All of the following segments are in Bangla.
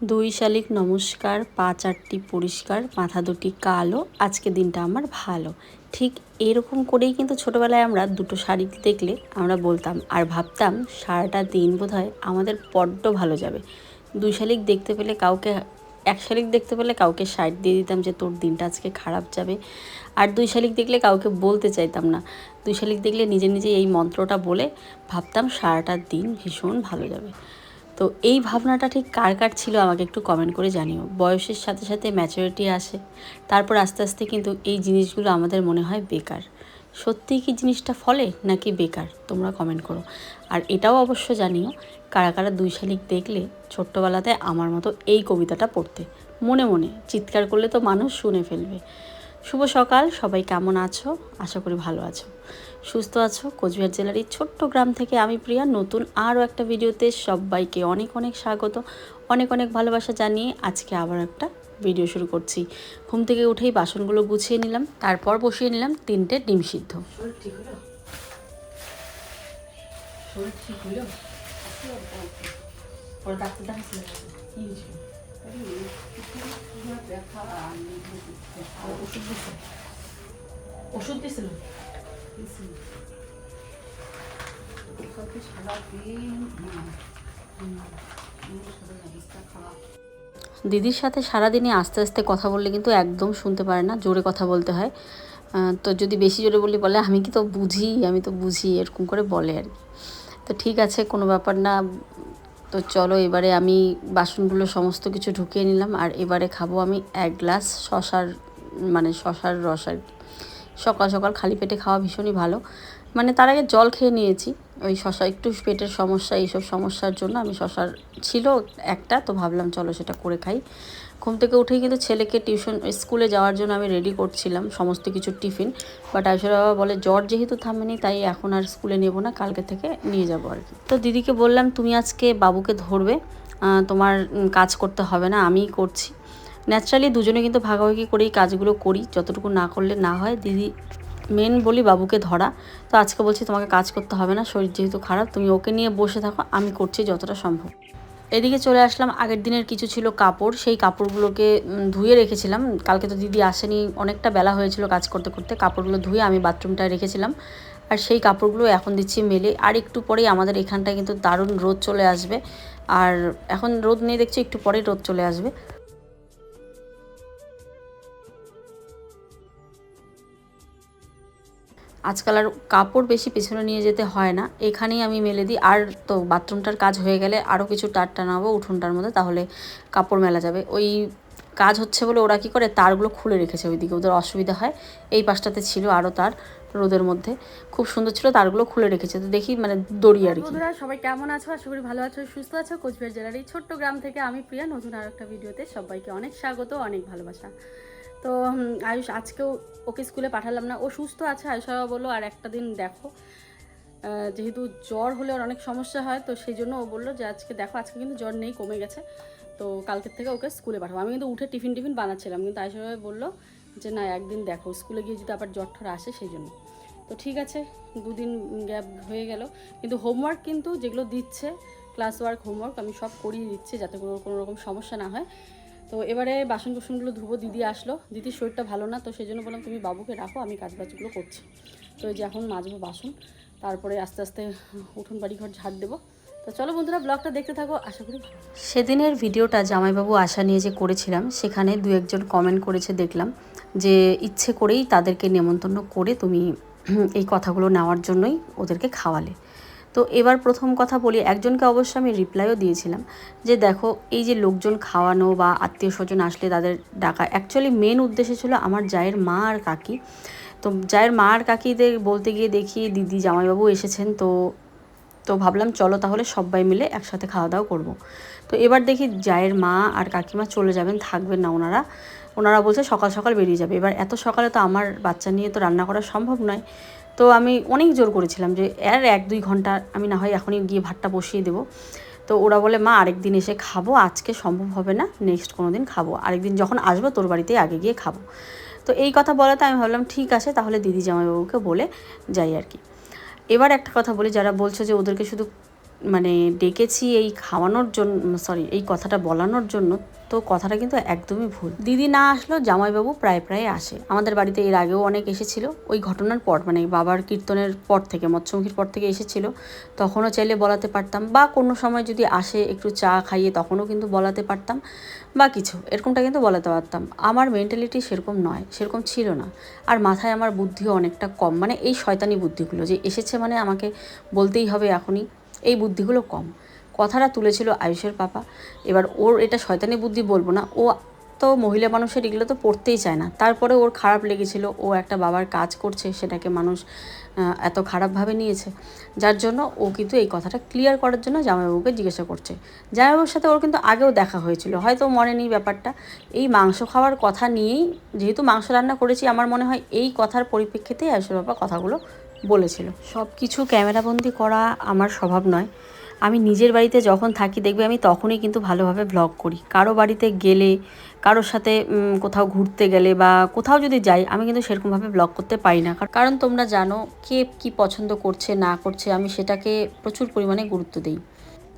দুই শালিক নমস্কার পা চারটি পরিষ্কার, মাথা দুটি কালো, আজকে দিনটা আমার ভালো। ঠিক এরকম করেই কিন্তু ছোটোবেলায় আমরা দুটো শাড়ি দেখলে আমরা বলতাম আর ভাবতাম সারাটা দিন বোধহয় আমাদের বড্ড ভালো যাবে। দুই শালিক দেখতে পেলে কাউকে, এক শালিক দেখতে পেলে কাউকে সাইড দিয়ে দিতাম যে তোর দিনটা আজকে খারাপ যাবে। আর দুই শালিক দেখলে কাউকে বলতে চাইতাম না। দুই শালিক দেখলে নিজে নিজে এই মন্ত্রটা বলে ভাবতাম সারাটা দিন ভীষণ ভালো যাবে। তো এই ভাবনাটা ঠিক কার কার ছিল আমাকে একটু কমেন্ট করে জানিও। বয়সের সাথে সাথে ম্যাচুরিটি আসে, তারপর আস্তে আস্তে কিন্তু এই জিনিসগুলো আমাদের মনে হয় বেকার। সত্যিই কি জিনিসটা ফলে নাকি বেকার? তোমরা কমেন্ট করো। আর এটাও অবশ্য জানিও, কারা কারা দুই শালিক দেখলে ছোট্টবেলাতে আমার মতো এই কবিতাটা পড়তে, মনে মনে চিৎকার করলে তো মানুষ শুনে ফেলবে। শুভ সকাল, সবাই কেমন আছো? আশা করি ভালো আছো। সুস্থ আছো? কোচবিহার জেলার এই ছোট্ট গ্রাম থেকে আমি প্রিয়া। নতুন আরও একটা ভিডিওতে সবাইকে অনেক অনেক স্বাগত, অনেক অনেক ভালোবাসা জানিয়ে আজকে আবার একটা ভিডিও শুরু করছি। ঘুম থেকে উঠেই বাসনগুলো গুছিয়ে নিলাম, তারপর বসিয়ে নিলাম তিনটে ডিম সিদ্ধ। ওষুধ দিচ্ছে দিদির সাথে সারাদিনই আস্তে আস্তে কথা বললে কিন্তু একদম শুনতে পারে না, জোরে কথা বলতে হয়। তো যদি বেশি জোরে বলি, বলে, আমি কি তো বুঝি, আমি তো বুঝি, এরকম করে বলে আর কি। তো ঠিক আছে, কোনো ব্যাপার না। তো চলো, এবারে আমি বাসনগুলো সমস্ত কিছু ঢুকিয়ে নিলাম, আর এবারে খাব আমি এক গ্লাস শশার মানে শশার রস আর কি। সকাল সকাল খালি পেটে খাওয়া ভীষণই ভালো। মানে তার আগে জল খেয়ে নিয়েছি। ওই শশা, একটু পেটের সমস্যা, এইসব সমস্যার জন্য আমি শশার ছিল একটা, তো ভাবলাম চলো সেটা করে খাই। ঘুম থেকে উঠেই কিন্তু ছেলেকে টিউশন, স্কুলে যাওয়ার জন্য আমি রেডি করছিলাম সমস্ত কিছু টিফিন। বাট আয়সরা বাবা বলে, জ্বর যেহেতু থামেনি, তাই এখন আর স্কুলে নেব না, কালকে থেকে নিয়ে যাব আর কি। তো দিদিকে বললাম, তুমি আজকে বাবুকে ধরবে তোমার কাজ করতে হবে না, আমিই করছি। ন্যাচারালি দুজনে কিন্তু ভাগাভাগি করেই কাজগুলো করি। যতটুকু না করলে না হয়, দিদি মেন বলি বাবুকে ধরা। তো আজকে বলছি, তোমাকে কাজ করতে হবে না, শরীর যেহেতু খারাপ, তুমি ওকে নিয়ে বসে থাকো, আমি করছি যতটা সম্ভব। এদিকে চলে আসলাম। আগের দিনের কিছু ছিল কাপড়, সেই কাপড়গুলোকে ধুয়ে রেখেছিলাম। কালকে তো দিদি আসেনি, অনেকটা বেলা হয়েছিল কাজ করতে করতে, কাপড়গুলো ধুয়ে আমি বাথরুমটায় রেখেছিলাম। আর সেই কাপড়গুলো এখন দিচ্ছি মেলে। আর একটু পরেই আমাদের এখানটায় কিন্তু দারুণ রোদ চলে আসবে। আর এখন রোদ নেই দেখছি, একটু পরেই রোদ চলে আসবে। আজকাল আর কাপড় বেশি পেছনে নিয়ে যেতে হয় না। এখানেই আমি মেলে দিই। আর তো বাথরুমটার কাজ হয়ে গেলে আরও কিছু তার টানাবো উঠোনটার মধ্যে, তাহলে কাপড় মেলা যাবে। ওই কাজ হচ্ছে বলে ওরা কী করে, তারগুলো খুলে রেখেছে ওইদিকে, ওদের অসুবিধা হয়। এই পাশটাতে ছিল আরও তার রোদের মধ্যে। খুব সুন্দর ছিল, তারগুলো খুলে রেখেছে। তো দেখি মানে দড়ি আর কি। সবাই কেমন আছো? আশা করি ভালো আছো, সুস্থ আছো। কোচবিহার জেলার এই ছোট্ট গ্রাম থেকে আমি প্রিয়া। নতুন আর একটা ভিডিওতে সবাইকে অনেক স্বাগত, অনেক ভালোবাসা। তো আয়ুষ, আজকেও ওকে স্কুলে পাঠালাম না। ও সুস্থ আছে, আয়ুষ বাবা বলল, আর একটা দিন দেখো। যেহেতু জ্বর হলে ওর অনেক সমস্যা হয়, তো সেই জন্য ও বলল যে, আজকে দেখো, আজকে কিন্তু জ্বর নেই, কমে গেছে। তো কালকের থেকে ওকে স্কুলে পাঠাবো। আমি কিন্তু উঠে টিফিন টিফিন বানাচ্ছিলাম, কিন্তু আয়ুষ বাবা বলল যে, না, একদিন দেখো, স্কুলে গিয়ে যদি আবার জ্বর ঠর আসে, সেই জন্য। তো ঠিক আছে, দুদিন গ্যাপ হয়ে গেল। কিন্তু হোমওয়ার্ক কিন্তু যেগুলো দিচ্ছে ক্লাস ওয়ার্ক হোমওয়ার্ক, আমি সব করিয়ে দিচ্ছি যাতে কোনো কোনো রকম সমস্যা না হয়। তো এবারে বাসন কুসনগুলো ধুবো, দিদি আসলো। দিদির শরীরটা ভালো না, তো সেই জন্য বললাম, তুমি বাবুকে রাখো, আমি কাজ বাজগুলো করছি। তো এই যে এখন মাজবো বাসন, তারপরে আস্তে আস্তে উঠোন বাড়ি ঘর ঝাড় দেবো। তো চলো বন্ধুরা, ব্লগটা দেখতে থাকো, আশা করি সেদিনের ভিডিওটা জামাইবাবু আশা নিয়ে যে করেছিলাম, সেখানে দু একজন কমেন্ট করেছে দেখলাম, যে ইচ্ছে করেই তাদেরকে নেমন্তন্ন করে তুমি এই কথাগুলো নেওয়ার জন্যই ওদেরকে খাওয়ালে। তো এবার প্রথম কথা বলি, একজনকে অবশ্য আমি রিপ্লাইও দিয়েছিলাম যে দেখো, এই যে লোকজন খাওয়ানো বা আত্মীয় স্বজন আসলে তাদের ডাকা অ্যাকচুয়ালি মেন উদ্দেশ্য ছিল আমার জায়ের মা আর কাকি। তো জায়ের মা আর কাকিদের বলতে গিয়ে দেখি দিদি জামাইবাবু এসেছেন, তো তো ভাবলাম চলো তাহলে সবাই মিলে একসাথে খাওয়া দাওয়া করব। তো এবার দেখি জায়ের মা আর কাকিমা চলে যাবেন, থাকবেন না ওনারা। ওনারা বলছে সকাল সকাল বেরিয়ে যাবে। এবার এত সকালে তো আমার বাচ্চা নিয়ে তো রান্না করা সম্ভব নয়। তো আমি অনেক জোর করেছিলাম যে, আর এক দুই ঘণ্টা আমি না হয় এখনই গিয়ে ভাতটা বসিয়ে দেবো। তো ওরা বলে, মা আরেকদিন এসে খাব, আজকে সম্ভব হবে না, নেক্সট কোনো দিন খাব আরেকদিন যখন আসব তোর বাড়িতেই আগে গিয়ে খাব। তো এই কথা বলাতে আমি ভাবলাম, ঠিক আছে, তাহলে দিদি জামাইবাবুকে বলে যাই আর কি। এবার একটা কথা বলি, যারা বলছো যে, ওদেরকে শুধু মানে ডেকেছি এই খাওয়ানোর জন্য, সরি, এই কথাটা বলানোর জন্য তো কথাটা কিন্তু একদমই ভুল। দিদি না আসলেও জামাইবাবু প্রায় প্রায় আসে। আমাদের বাড়িতে এর আগেও অনেক এসেছিল। ওই ঘটনার পর মানে বাবার কীর্তনের পর থেকে, মৎস্যমুখীর পর থেকে এসেছিল। তখনও চাইলে বলাতে পারতাম বা কোনো সময় যদি আসে একটু চা খাইয়ে তখনও কিন্তু বলাতে পারতাম বা কিছু। এরকমটা কিন্তু বলাতে পারতাম। আমার মেন্টালিটি সেরকম নয়, সেরকম ছিল না। আর মাথায় আমার বুদ্ধিও অনেকটা কম। মানে এই শয়তানি বুদ্ধিগুলো যে এসেছে মানে আমাকে বলতেই হবে এখনই, এই বুদ্ধিগুলো কম। কথাটা তুলেছিল আয়ুষের পাপা। এবার ওর এটা শয়তানি বুদ্ধি বলব না। ও তো মহিলা মানুষের এগুলো তো পড়তেই চায় না। তারপরে ওর খারাপ লেগেছিল। ও একটা বাবার কাজ করছে, সেটাকে মানুষ এত খারাপভাবে নিয়েছে। যার জন্য ও কিন্তু এই কথাটা ক্লিয়ার করার জন্য জামাইবাবুকে জিজ্ঞাসা করছে। জামাইবাবুর সাথে ওর কিন্তু আগেও দেখা হয়েছিল। হয়তো মনে নেই ব্যাপারটা। এই মাংস খাওয়ার কথা নিয়েই যেহেতু মাংস রান্না করেছি, আমার মনে হয় এই কথার পরিপ্রেক্ষিতেই আয়ুষের বাবা কথাগুলো বলেছিল। সব কিছু ক্যামেরাবন্দি করা আমার স্বভাব নয়। আমি নিজের বাড়িতে যখন থাকি, দেখবে আমি তখনই কিন্তু ভালোভাবে ব্লগ করি। কারও বাড়িতে গেলে, কারোর সাথে কোথাও ঘুরতে গেলে বা কোথাও যদি যাই, আমি কিন্তু সেরকমভাবে ব্লগ করতে পারি না। কার- কারণ তোমরা জানো, কে কি পছন্দ করছে, না করছে, আমি সেটাকে প্রচুর পরিমাণে গুরুত্ব দিই।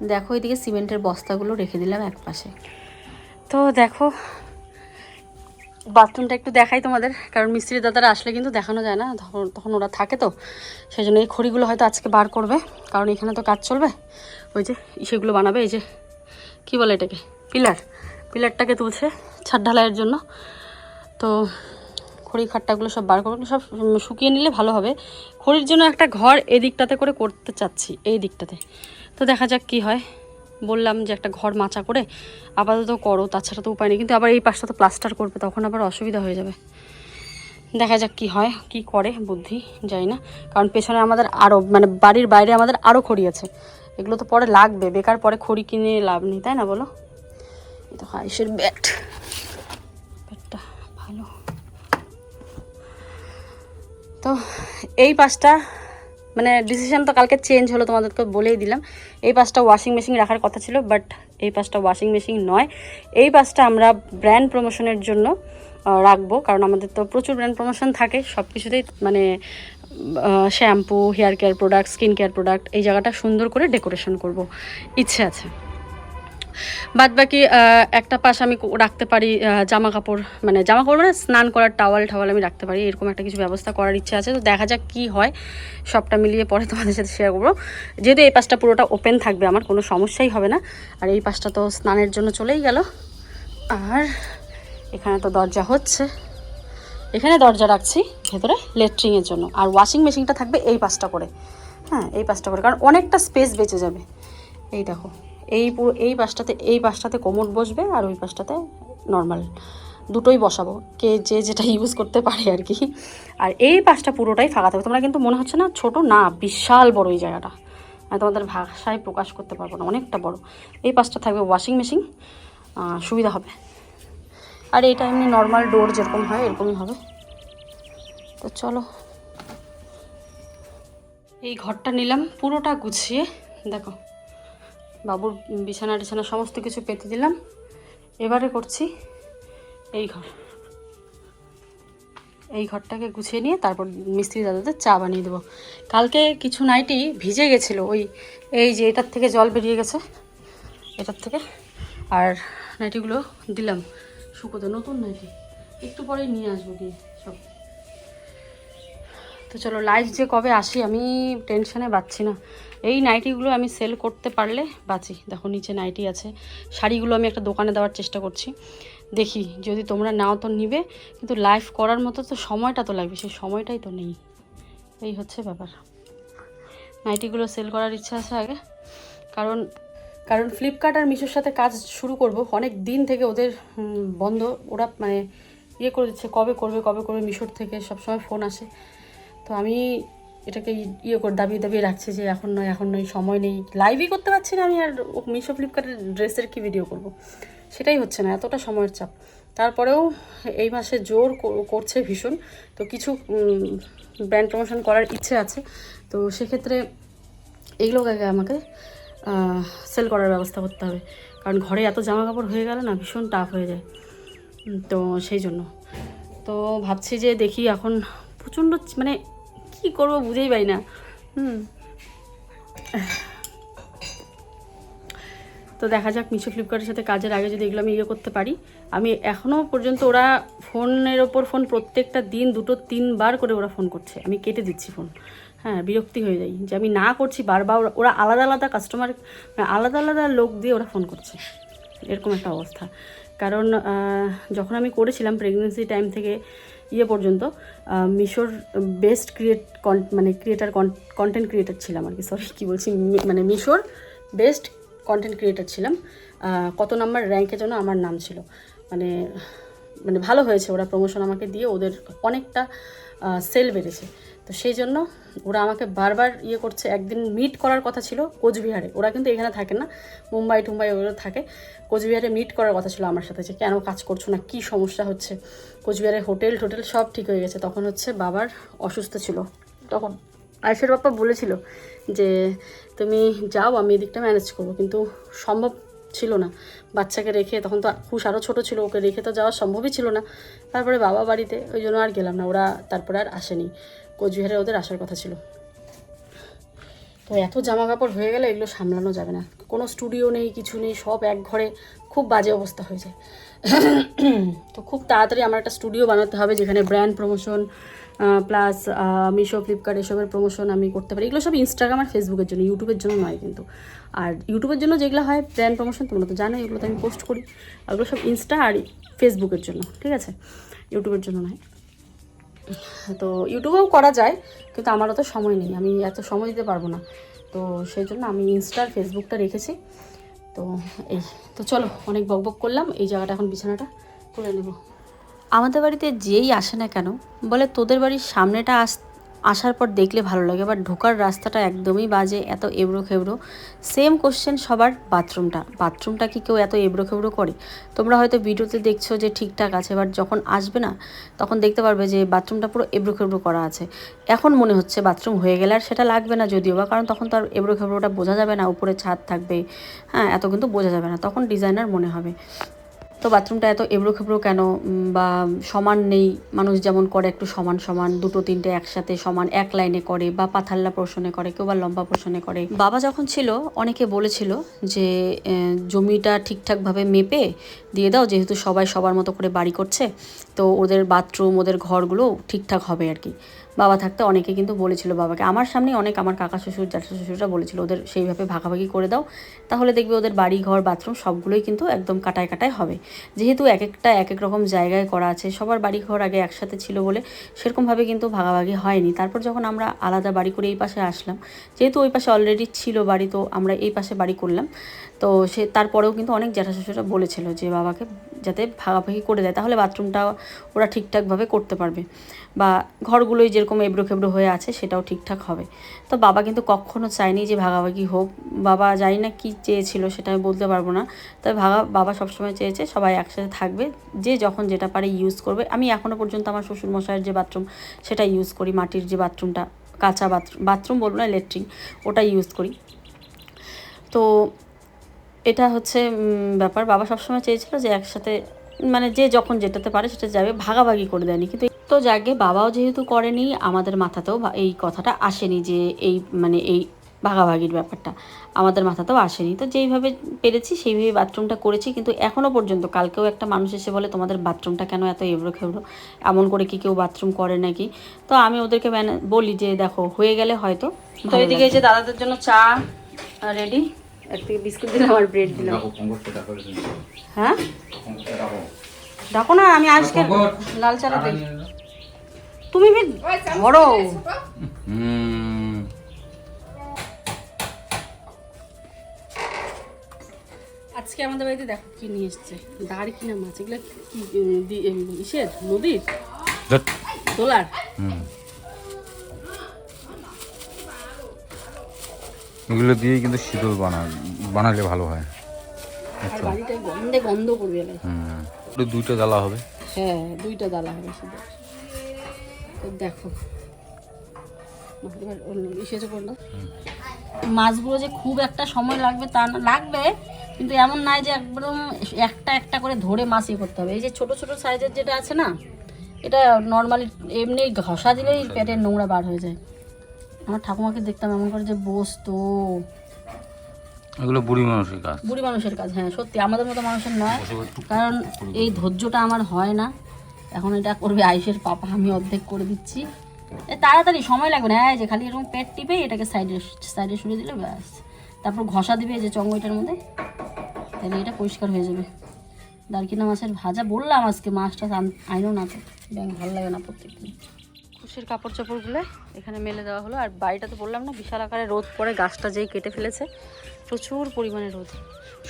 দেখো, এদিকে সিমেন্টের বস্তাগুলো রেখে দিলাম এক পাশে তো দেখো বাথরুমটা একটু দেখাই তোমাদের, কারণ মিস্ত্রি দাদারা আসলে কিন্তু দেখানো যায় না, তখন তখন ওরা থাকে তো সেই জন্য এই খড়িগুলো হয়তো আজকে বার করবে, কারণ এখানে তো কাজ চলবে। ওই যে সেগুলো বানাবে, এই যে, কী বলে এটাকে? পিলার, পিলারটাকে তুলছে ছাদ ঢালাইয়ের জন্য। তো খড়ি খাট্টাগুলো সব বার করবে, সব শুকিয়ে নিলে ভালো হবে। খড়ির জন্য একটা ঘর এই দিকটাতে করে করতে চাচ্ছি, এই দিকটাতে। তো দেখা যাক কি হয়। বললাম যে একটা ঘর মাচা করে আপাতত করো, তাছাড়া তো উপায় নেই। কিন্তু আবার এই পাশটা তো প্লাস্টার করবে, তখন আবার অসুবিধা হয়ে যাবে। দেখা যাক কি হয়, কি করে, বুদ্ধি যাই না। কারণ পেছনে আমাদের আরও মানে বাড়ির বাইরে আমাদের আরও খড়ি আছে। এগুলো তো পরে লাগবে, বেকার পরে খড়ি কিনে লাভ নেই, তাই না বলো? তো হাইসের ব্যাট। ব্যাটটা ভালো। তো এই পাশটা মানে ডিসিশন তো কালকে চেঞ্জ হলো, তোমাদেরকে বলেই দিলাম। এই পাশটা ওয়াশিং মেশিন রাখার কথা ছিল বাট এই পাশটা ওয়াশিং মেশিন নয়। এই পাশটা আমরা ব্র্যান্ড প্রমোশনের জন্য রাখব, কারণ আমাদের তো প্রচুর ব্র্যান্ড প্রমোশন থাকে সব কিছুতেই মানে shampoo hair care product skin care product এই জায়গাটা সুন্দর করে ডেকোরেশন করব। ইচ্ছে আছে। বাদ বাকি একটা পাশ আমি রাখতে পারি জামা কাপড় মানে জামা কাপড় মানে স্নান করার টাওয়াল টাওয়াল আমি রাখতে পারি, এরকম একটা কিছু ব্যবস্থা করার ইচ্ছা আছে। তো দেখা যাক কি হয়, সবটা মিলিয়ে পরে তোমাদের সাথে শেয়ার করব। যেহেতু এই পাশটা পুরোটা ওপেন থাকবে, আমার কোনো সমস্যাই হবে না। আর এই পাশটা তো স্নানের জন্য চলেই গেল। আর এখানে তো দরজা হচ্ছে। এখানে দরজা রাখছি, ভেতরে লেট্রিংয়ের জন্য। আর ওয়াশিং মেশিনটা থাকবে এই পাশটা করে। হ্যাঁ এই পাশটা করে, কারণ অনেকটা স্পেস বেঁচে যাবে। এই দেখো। এই পুরো, এই পাশটাতে এই পাশটাতে কোমর বসবে আর ওই পাশটাতে নর্মাল দুটোই বসাবো, কে যে যেটা ইউজ করতে পারে আর কি আর এই পাশটা পুরোটাই ফাঁকা থাকবে। তোমরা কিন্তু মনে হচ্ছে না ছোট, না, বিশাল বড় এই জায়গাটা। আমি তোমাদের ভাষায় প্রকাশ করতে পারব না, অনেকটা বড়। এই পাশটা থাকবে ওয়াশিং মেশিন সুবিধা হবে। আর এটা এমনি নর্মাল ডোর যেরকম হয়, এরকমই হবে। তো চলো। এই ঘরটা নিলাম, পুরোটা গুছিয়ে, দেখো। বাবুর বিছানা টিছানা সমস্ত কিছু পেতে দিলাম। এবারে করছি এই ঘর। এই ঘরটাকে গুছিয়ে নিয়ে তারপর মিস্ত্রি দাদাদের চা বানিয়ে দেবো। কালকে কিছু নাইটি ভিজে গেছিল, ওই, এই যে এটার থেকে জল বেরিয়ে গেছে, এটার থেকে। আর নাইটিগুলো দিলাম শুকোতে, নতুন নাইটি। একটু পরেই নিয়ে আসব গিয়ে সব। তো চলো লাইভ যে কবে আসি আমি টেনশনে বাঁচছি না। এই নাইটিগুলো আমি সেল করতে পারলে বাঁচি। দেখো নিচে নাইটি আছে। শাড়িগুলো আমি একটা দোকানে দেওয়ার চেষ্টা করছি। দেখি, যদি তোমরা নাও তো নিবে, কিন্তু লাইফ করার মতো তো সময়টা তো লাগবে, সেই সময়টাই তো নেই। এই হচ্ছে ব্যাপার। নাইটিগুলো সেল করার ইচ্ছা আছে আগে। কারণ কারণ ফ্লিপকার্ট আর মিশোর সাথে কাজ শুরু করব। অনেক দিন থেকে ওদের বন্ধ। ওরা মানে ইয়ে করে দিচ্ছে, কবে করবে কবে করবে মিশোর থেকে সবসময় ফোন আসে। তো আমি এটাকে ইয়ে করে দাবিয়ে দাবিয়ে রাখছি যে এখন নয় এখন নয়, সময় নেই। লাইভই করতে পারছি না আমি, আর মিশো ফ্লিপকার্টের ড্রেসের কি ভিডিও করব? সেটাই হচ্ছে না, এতটা সময়ের চাপ। তারপরেও এই মাসে জোর কর- করছে ভীষণ। তো কিছু ব্র্যান্ড প্রমোশন করার ইচ্ছে আছে। তো সেক্ষেত্রে এইগুলোকে আগে আমাকে সেল করার ব্যবস্থা করতে হবে। কারণ ঘরে এত জামা কাপড় হয়ে গেলে না ভীষণ টাফ হয়ে যায়। তো সেই জন্য। তো ভাবছি যে দেখি এখন প্রচণ্ড মানে কি করব বুঝেই পাই না। হুম। তো দেখা যাক মিশো ফ্লিপকার্টের সাথে কাজের আগে যদি এগুলো আমি ইয়ে করতে পারি। আমি এখনও পর্যন্ত ওরা ফোনের ওপর ফোন প্রত্যেকটা দিন দুটো তিনবার করে ওরা ফোন করছে। আমি কেটে দিচ্ছি ফোন। হ্যাঁ বিরক্তি হয়ে যাই। যে আমি না করছি বারবার, ওরা- আলাদা আলাদা কাস্টমার আলাদা আলাদা লোক দিয়ে ওরা ফোন করছে। এরকম একটা অবস্থা। কারণ যখন আমি করেছিলাম প্রেগনেন্সি টাইম থেকে ইয়ে পর্যন্ত মিশোর বেস্ট ক্রিয়েট মানে ক্রিয়েটার কন্টেন্ট ক্রিয়েটার ছিলাম আর কি সরি কী বলছি মানে মিশোর বেস্ট কন্টেন্ট ক্রিয়েটার ছিলাম। কত নাম্বার র্যাঙ্কের জন্য আমার নাম ছিল। মানে মানে ভালো হয়েছে, ওরা প্রমোশন আমাকে দিয়ে ওদের অনেকটা সেল বেড়েছে। তো সেই জন্য ওরা আমাকে বারবার ইয়ে করছে। একদিন মিট করার কথা ছিল কোচবিহারে, ওরা কিন্তু এখানে থাকে না, মুম্বাই টুম্বাই ওগুলো থাকে। কোচবিহারে মিট করার কথা ছিল আমার সাথে যে, কেন কাজ করছ না, কী সমস্যা হচ্ছে? কোচবিহারে হোটেল টোটেল সব ঠিক হয়ে গেছে। তখন হচ্ছে বাবার অসুস্থ ছিল। তখন আয়সের বাপ্পা বলেছিল যে, তুমি যাও, আমি এদিকটা ম্যানেজ করব। কিন্তু সম্ভব ছিল না। বাচ্চাকে রেখে তখন তো খুশ আরও ছোটো ছিল, ওকে রেখে তো যাওয়া সম্ভবই ছিল না। তারপরে বাবা বাড়িতে, ওই জন্য আর গেলাম না। ওরা তারপরে আর আসেনি। কোচবিহারে ওদের আসার কথা ছিল। তো এত জামা কাপড় হয়ে গেলে এগুলো সামলানো যাবে না। কোনো স্টুডিও নেই, কিছু নেই, সব এক ঘরে খুব বাজে অবস্থা হয়ে যায়। তো খুব তাড়াতাড়ি আমার একটা স্টুডিও বানাতে হবে যেখানে brand promotion plus Meesho Flipkart এসবের প্রমোশন আমি করতে পারি। এগুলো সব ইনস্টাগ্রাম আর ফেসবুকের জন্য ইউটিউবের জন্য নয় কিন্তু। আর ইউটিউবের জন্য যেগুলো হয় ব্র্যান্ড প্রমোশন তোমরা তো জানো এগুলো তো আমি পোস্ট করি। ওগুলো সব ইনস্টা আর ফেসবুকের জন্য, ঠিক আছে? ইউটিউবের জন্য নয়। তো ইউটিউবেও করা যায়, কিন্তু আমার অত সময় নেই। আমি এত সময় দিতে পারব না। তো সেই জন্য আমি ইনস্টা আর ফেসবুকটা রেখেছি। তো এই, তো চলো, অনেক বক বক করলাম। এই জায়গাটা এখন বিছানাটা তুলে নেব। আমাদের বাড়িতে যেই আসে না কেন, বলে তোদের বাড়ির সামনেটা আস আসার পর দেখলে ভালো লাগে বাট ঢোকার রাস্তাটা একদমই বাজে, এত এবড়ো খেবড়ো। সেম কোশ্চেন সবার বাথরুমটা বাথরুমটা কি কেউ এত এবড়ো খেবড়ো করে? তোমরা হয়তো ভিডিওতে দেখছ যে ঠিকঠাক আছে বাট যখন আসবে না, তখন দেখতে পারবে যে বাথরুমটা পুরো এবড়ো খেবড়ো করা আছে। এখন মনে হচ্ছে বাথরুম হয়ে গেলে আর সেটা লাগবে না যদিও বা, কারণ তখন তো আর এবড়ো খেবড়োটা বোঝা যাবে না, উপরে ছাদ থাকবে হ্যাঁ এত কিন্তু বোঝা যাবে না, তখন ডিজাইনার মনে হবে। তো বাথরুমটা এত এবড়ো খেবড়ো কেন বা সমান নেই, মানুষ যেমন করে একটু সমান সমান, দুটো তিনটে একসাথে সমান, এক লাইনে করে বা পাথাল্লা পোর্শনে করে, কেউ বা লম্বা পোর্শনে করে। বাবা যখন ছিল, অনেকে বলেছিল যে জমিটা ঠিকঠাকভাবে মেপে দিয়ে দাও, যেহেতু সবাই সবার মতো করে বাড়ি করছে, তো ওদের বাথরুম, ওদের ঘরগুলো ঠিকঠাক হবে আর কি। বাবা থাকতে অনেকে কিন্তু বলেছিল বাবাকে। আমার সামনে অনেক আমার কাকা শ্বশুর, জ্যাঠা শ্বশুররা বলেছিল, ওদের সেইভাবে ভাগাভাগি করে দাও। তাহলে দেখবে ওদের বাড়ি, ঘর, বাথরুম সবগুলোই কিন্তু একদম কাটায় কাটায় হবে। যেহেতু এক একটা, এক এক রকম জায়গায় করা আছে, সবার বাড়ি ঘর আগে একসাথে ছিল বলে সেরকমভাবে কিন্তু ভাগাভাগি হয়নি। তারপর যখন আমরা আলাদা বাড়ি করে এই পাশে আসলাম, যেহেতু ওই পাশে অলরেডি ছিল বাড়ি, তো আমরা এই পাশে বাড়ি করলাম। তো সে তারপরেও কিন্তু অনেক জ্যাঠা শ্বশুররা বলেছিল যে বাবাকে যাতে ভাগাভাগি করে দেয়, তাহলে বাথরুমটা ওরা ঠিকঠাকভাবে করতে পারবে। বা ঘরগুলোই যেরকম এবড়ো খেবড়ো হয়ে আছে সেটাও ঠিকঠাক হবে। তো বাবা কিন্তু কখনো চায়নি যে ভাগাভাগি হোক। বাবা জানি না কী চেয়েছিল সেটা আমি বলতে পারব না। তবে ভাগা, বাবা সবসময় চেয়েছে সবাই একসাথে থাকবে, যে যখন যেটা পারে ইউজ করবে। আমি এখনও পর্যন্ত আমার শ্বশুরমশাইয়ের যে বাথরুম সেটা ইউজ করি। মাটির যে বাথরুমটা কাঁচা বাথরুম বাথরুম বলব না লেট্রিন ওটা ইউজ করি। তো এটা হচ্ছে ব্যাপার। বাবা সবসময় চেয়েছিল যে একসাথে মানে যে যখন যেটাতে পারে সেটা যাবে ভাগাভাগি করে দেয়নি। কিন্তু তো যাকে বাবাও যেহেতু করেনি আমাদের মাথাতেও এই কথাটা আসেনি যে এই মানে এই ভাগাভাগির ব্যাপারটা। আমাদের মাথাতেও আসেনি। তো যেইভাবে পেরেছি সেইভাবে বাথরুমটা করেছি। কিন্তু এখনও পর্যন্ত কালকেও একটা মানুষ এসে বলে তোমাদের বাথরুমটা কেন এত এবড়ো খেবড়ো? এমন করে কি কেউ বাথরুম করে নাকি? তো আমি ওদেরকে বলি যে দেখো হয়ে গেলে হয়তো তো এদিকে যে দাদাদের জন্য চা রেডি। একদিকে বিস্কুট দিলাম আর ব্রেড দিলাম। হ্যাঁ? দেখো। না আমি আজকে লাল টাকা দিই তুমি বি ধরো আজকে আমাদের বাড়িতে দেখো কি নিয়ে এসছে। দাঁড়ি কিনা মাছ এগুলো কি ইসের নদীর। তোলার? হুম। এগুলো দিয়েই কিন্তু শীতল বানা বানালে ভালো হয়। আর বাড়িটা গন্ধে গন্ধ করবে হুম। দুইটা জ্বালা হবে। হ্যাঁ দুইটা ডালা হবে শুধু তো দেখো। মাছগুলো যে খুব একটা সময় লাগবে তা না লাগবে কিন্তু এমন নয় যে একদম একটা একটা করে ধরে মাছ ইয়ে করতে হবে। এই যে ছোট ছোট সাইজের যেটা আছে না এটা নর্মালি এমনি ঘষা দিলেই পেটের নোংরা বার হয়ে যায়। আমার ঠাকুমাকে দেখতাম এমন করে যে বসতো এগুলো বুড়ি মানুষের কাজ। বুড়ি মানুষের কাজ হ্যাঁ সত্যি। আমাদের মতো মানুষের নয়। কারণ এই ধৈর্যটা আমার হয় না। এখন এটা করবে আয়ুষের পাপা আমি অর্ধেক করে দিচ্ছি। তাড়াতাড়ি সময় লাগবে না। যে খালি এরকম পেট টিপে এটাকে সাইডে সাইডে সরিয়ে দিলে ব্যাস। তারপর ঘষা দিবে যে চঙ্গইটার মধ্যে। তাহলে এটা পরিষ্কার হয়ে যাবে। দারকিনা মাছের ভাজা বললাম আজকে মাছটা আন- আইনো না তো। ভালো লাগে না প্রত্যেকদিন। খুশির কাপড় চাপড়গুলো এখানে মেলে দেওয়া হলো। আর বাড়িটা তো বললাম না, বিশাল আকারে রোদ পড়ে, গাছটা যেই কেটে ফেলেছে, প্রচুর পরিমাণে রোদ।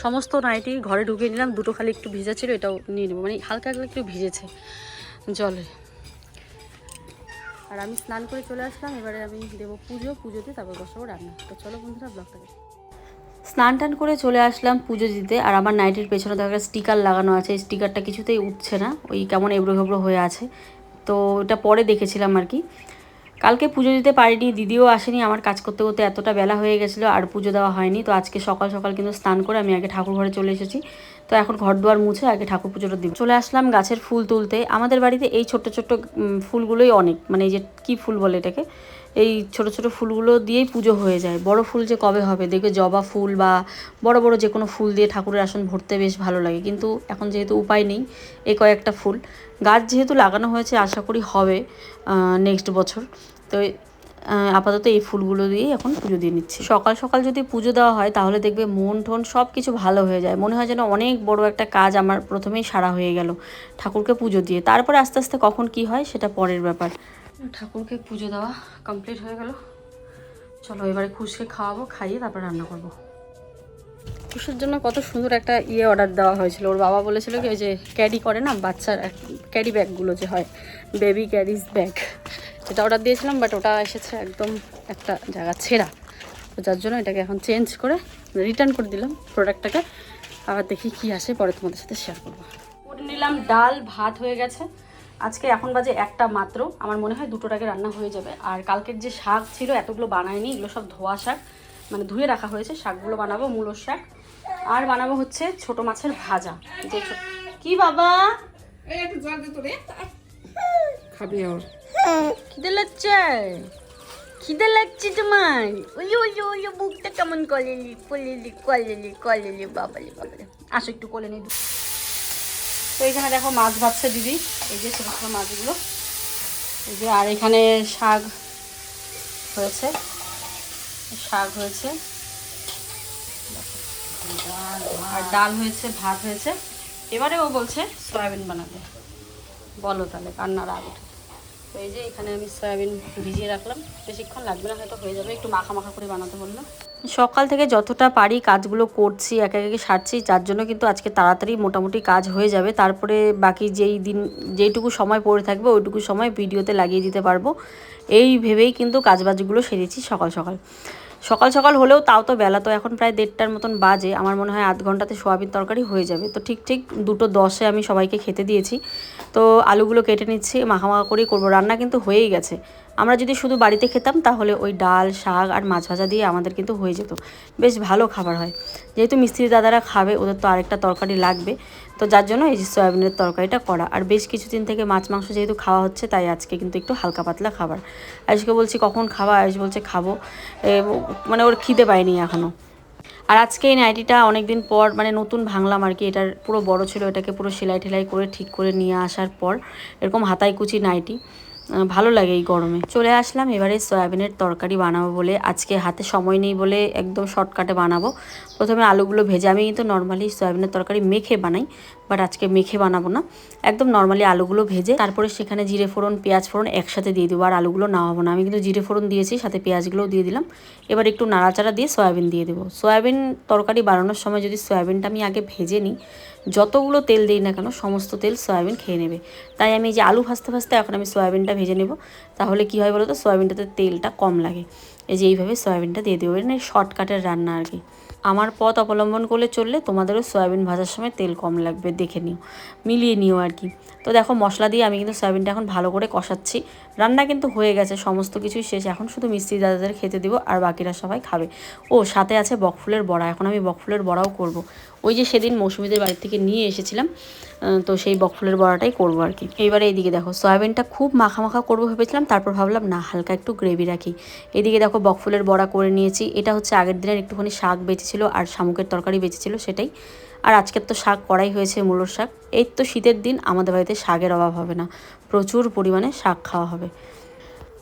সমস্ত নাইটি ঘরে ঢুকিয়ে নিলাম, দুটো খালি একটু ভিজা ছিল, এটাও নিয়ে নেব। মানে হালকা হালকা একটু ভিজেছে জলে। আর আমি স্নান করে চলে আসলাম, এবারে আমি দেবো পুজো, পুজোতে তারপর বসাবো রান্না। তো চলো বন্ধুরা, ব্লগটা স্নান টান করে চলে আসলাম পুজো দিতে, আর আমার নাইটির পেছনে তো একটা স্টিকার লাগানো আছে স্টিকারটা কিছুতেই উঠছে না, ওই কেমন এবড়ো হেবড়ো হয়ে আছে। তো ওটা পরে দেখেছিলাম আর কি। কালকে পুজো দিতে পারিনি, দিদিও আসেনি, আমার কাজ করতে করতে এতটা বেলা হয়ে গেছিল, আর পুজো দেওয়া হয়নি। তো আজকে সকাল সকাল কিন্তু স্নান করে আমি আগে ঠাকুর ঘরে চলে এসেছি। তো এখন ঘর দুয়ার মুছে আগে ঠাকুর পুজোটা দিব। চলে আসলাম গাছের ফুল তুলতে। আমাদের বাড়িতে এই ছোট্ট ছোট্ট ফুলগুলোই অনেক। মানে এই যে কী ফুল বলে এটাকে? এই ছোট ছোট ফুলগুলো দিয়েই পুজো হয়ে যায়। বড় ফুল যে কবে হবে? দেখবে জবা ফুল বা বড় বড় যে কোনো ফুল দিয়ে ঠাকুরের আসন ভরতে বেশ ভালো লাগে। কিন্তু এখন যেহেতু উপায় নেই এই কয়েকটা ফুল। গাছ যেহেতু লাগানো হয়েছে, আশা করি হবে নেক্সট বছর। তো আপাতত এই ফুলগুলো দিয়েই এখন পুজো দিয়ে নিচ্ছি। সকাল সকাল যদি পুজো দেওয়া হয়, তাহলে দেখবে মন ঠন সব কিছু ভালো হয়ে যায়। মনে হয় যেন অনেক বড় একটা কাজ আমার প্রথমেই সারা হয়ে গেল, ঠাকুরকে পুজো দিয়ে। তারপরে আস্তে আস্তে কখন কি হয়, সেটা পরের ব্যাপার। ঠাকুরকে পুজো দেওয়া কমপ্লিট হয়ে গেল। চলো এবারে খুশকে খাওয়াবো খাইয়ে তারপর রান্না করব। খুশের জন্য কত সুন্দর একটা ইয়ে অর্ডার দেওয়া হয়েছিল। ওর বাবা বলেছিল কি ওই যে ক্যারি করে না বাচ্চার ক্যারি ব্যাগগুলো যে হয় বেবি ক্যারিজ ব্যাগ যেটা অর্ডার দিয়েছিলাম বাট ওটা এসেছে একদম একটা জায়গা ছেঁড়া। তো যার জন্য এটাকে এখন চেঞ্জ করে রিটার্ন করে দিলাম প্রোডাক্টটাকে আবার দেখি কি আসে পরে তোমাদের সাথে শেয়ার করব। করে নিলাম ডাল ভাত হয়ে গেছে। আজকে এখন বাজে একটা মাত্র। আমার মনে হয় আগে রান্না হয়ে যাবে। আর কালকের যে শাক ছিল এতগুলো বানায়নি এগুলো সব ধোয়া শাক। মানে ধুয়ে রাখা হয়েছে। শাকগুলো বানাবো মূলোর শাক। আর বানাবো হচ্ছে ছোট মাছের ভাজা। যে কি বাবা? খাবি ওর খিদে লাগছে? খিদে লাগছে তোমার? ওই ওই ওই বুকটা কেমন কলেলি কলেলি কলেলি কলেলি বাবালি বাবালি। আসো একটু কোলে নিই তো এখানে দেখো মাছ ভাবছে দিদি। এই যে ছোটো ছোটো মাছগুলো। এই যে, আর এখানে শাক হয়েছে। শাক হয়েছে। আর ডাল হয়েছে, ভাত হয়েছে। এবারে ও বলছে, সয়াবিন বানাবে। বলো তাহলে কান্নার আগে এই যে এখানে আমি সয়াবিন ভিজিয়ে রাখলাম। বেশিক্ষণ লাগবে না, হয়তো হয়ে যাবে। একটু মাখা মাখা করে বানাতে বলল। সকাল থেকে যতটা পারি কাজগুলো করছি, একে একে সারছি, যার জন্য কিন্তু আজকে তাড়াতাড়ি মোটামুটি কাজ হয়ে যাবে। তারপরে বাকি যেই দিন, যেইটুকু সময় পড়ে থাকবে, ওইটুকু সময় ভিডিওতে লাগিয়ে দিতে পারব। এই ভেবেই কিন্তু কাজবাজগুলো সেরেছি সকাল সকাল। সকাল সকাল হলেও তাও তো বেলা, তো এখন প্রায় দেড়টার মতন বাজে। আমার মনে হয় আধ ঘন্টাতে সোয়াবিন তরকারি হয়ে যাবে। তো ঠিক ঠিক দুটো দশে আমি সবাইকে খেতে দিয়েছি। তো আলুগুলো কেটে নিচ্ছি, মাখা মাখা করেই করব। রান্না কিন্তু হয়েই গেছে। আমরা যদি শুধু বাড়িতে খেতাম, তাহলে ওই ডাল, শাক আর মাছ ভাজা দিয়ে আমাদের কিন্তু হয়ে যেত। বেশ ভালো খাবার হয়। যেহেতু মিস্ত্রি দাদারা খাবে, ওদের তো আরেকটা তরকারি লাগবে। তো যার জন্য এই যে সয়াবিনের তরকারিটা করা। আর বেশ কিছুদিন থেকে মাছ, মাংস যেহেতু খাওয়া হচ্ছে, তাই আজকে কিন্তু একটু হালকা পাতলা খাবার। আজকে বলছি, কখন খাওয়া আয়ুষ বলছে, খাব। মানে ওর খিদে পায়নি এখনও আর আজকে এই নাইটিটা অনেকদিন পর মানে নতুন ভাঙলাম আর কি। এটার পুরো বড় ছিল, এটাকে পুরো সেলাই ঠেলাই করে, ঠিক করে নিয়ে আসার পর, এরকম হাতাই কুচি নাইটি। ভালো লাগে এই গরমে। চলে আসলাম, এবারে সয়াবিনের তরকারি বানাবো বলে। আজকে হাতে সময় নেই বলে একদম শর্টকাটে বানাবো। প্রথমে আলুগুলো ভেজে, আমি কিন্তু নর্মালি সয়াবিনের তরকারি মেখে বানাই। বাট আজকে মেখে বানাবো না। একদম নর্মালি আলুগুলো ভেজে তারপরে সেখানে জিরে ফোড়ন, পেঁয়াজ ফোড়ন একসাথে দিয়ে দেবো। আর আলুগুলো নামাবো না। আমি কিন্তু জিরে ফোড়ন দিয়েছি, সাথে পেঁয়াজগুলোও দিয়ে দিলাম। এবার একটু নাড়াচাড়া দিয়ে সয়াবিন দিয়ে দেবো। সয়াবিন তরকারি বানানোর সময় যদি সয়াবিনটা আমি আগে ভেজে নিই, যতগুলো তেল দিই না কেন, সমস্ত তেল সয়াবিন খেয়ে নেবে। তাই আমি যে আলু ভাজতে ভাজতে এখন আমি সয়াবিনটা ভেজে নেব। তাহলে কী হয় বলো তো, সয়াবিনটাতে তেলটা কম লাগে। এই যে এইভাবে সয়াবিনটা দিয়ে দেবো। এটা শর্টকাটের রান্না আর কি। আমার পথ অবলম্বন করলে চললে তোমাদেরও সয়াবিন ভাজার সময় তেল কম লাগবে, দেখে নিও। মিলিয়ে নিও আর কি। তো দেখো, মশলা দিয়ে আমি কিন্তু সয়াবিনটা এখন ভালো করে কষাচ্ছি। রান্না কিন্তু হয়ে গেছে, সমস্ত কিছুই শেষ। এখন শুধু মিস্ত্রি দাদাদের খেতে দিব আর বাকিরা সবাই খাবে। ও, সাথে আছে বকফুলের বড়া। এখন আমি বকফুলের বড়াও করব। ওই যে সেদিন মৌসুমিদের বাড়ি থেকে নিয়ে এসেছিলাম তো সেই বকফুলের বড়াটাই করব আর কি। এইবারে এইদিকে দেখো, সয়াবিনটা খুব মাখা মাখা করব ভেবেছিলাম, তারপর ভাবলাম না, হালকা একটু গ্রেভি রাখি। এদিকে দেখো বকফুলের বড়া করে নিয়েছি, এটা হচ্ছে আগের দিনের একটুখানি শাক বেঁচেছিল আর শামুকের তরকারি বেঁচেছিল সেটাই। আর আজকের তো শাক করাই হয়েছে মূলোর শাক, এই তো শীতের দিন আমাদের বাড়িতে শাকের অভাব হবে না, প্রচুর পরিমাণে শাক খাওয়া হবে।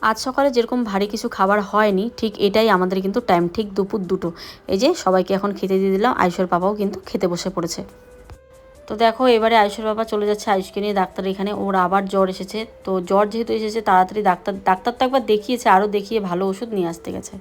আজ সকালে যেরকম ভারী কিছু খাবার হয়নি, ঠিক এটাই আমাদের কিন্তু টাইম ঠিক দুপুর দুটো। এই যে সবাইকে এখন খেতে দিয়ে দিলাম, আয়ুষের বাবাও কিন্তু খেতে বসে পড়েছে। তো দেখো, এবারে আয়ুষের বাবা চলে যাচ্ছে আয়ুষকে নিয়ে ডাক্তার এখানে, ওর আবার জ্বর এসেছে। তো জ্বর যেহেতু এসেছে, তাড়াতাড়ি ডাক্তার ডাক্তার তো একবার দেখিয়েছে, আরও দেখিয়ে ভালো ওষুধ নিয়ে আসতে গেছে।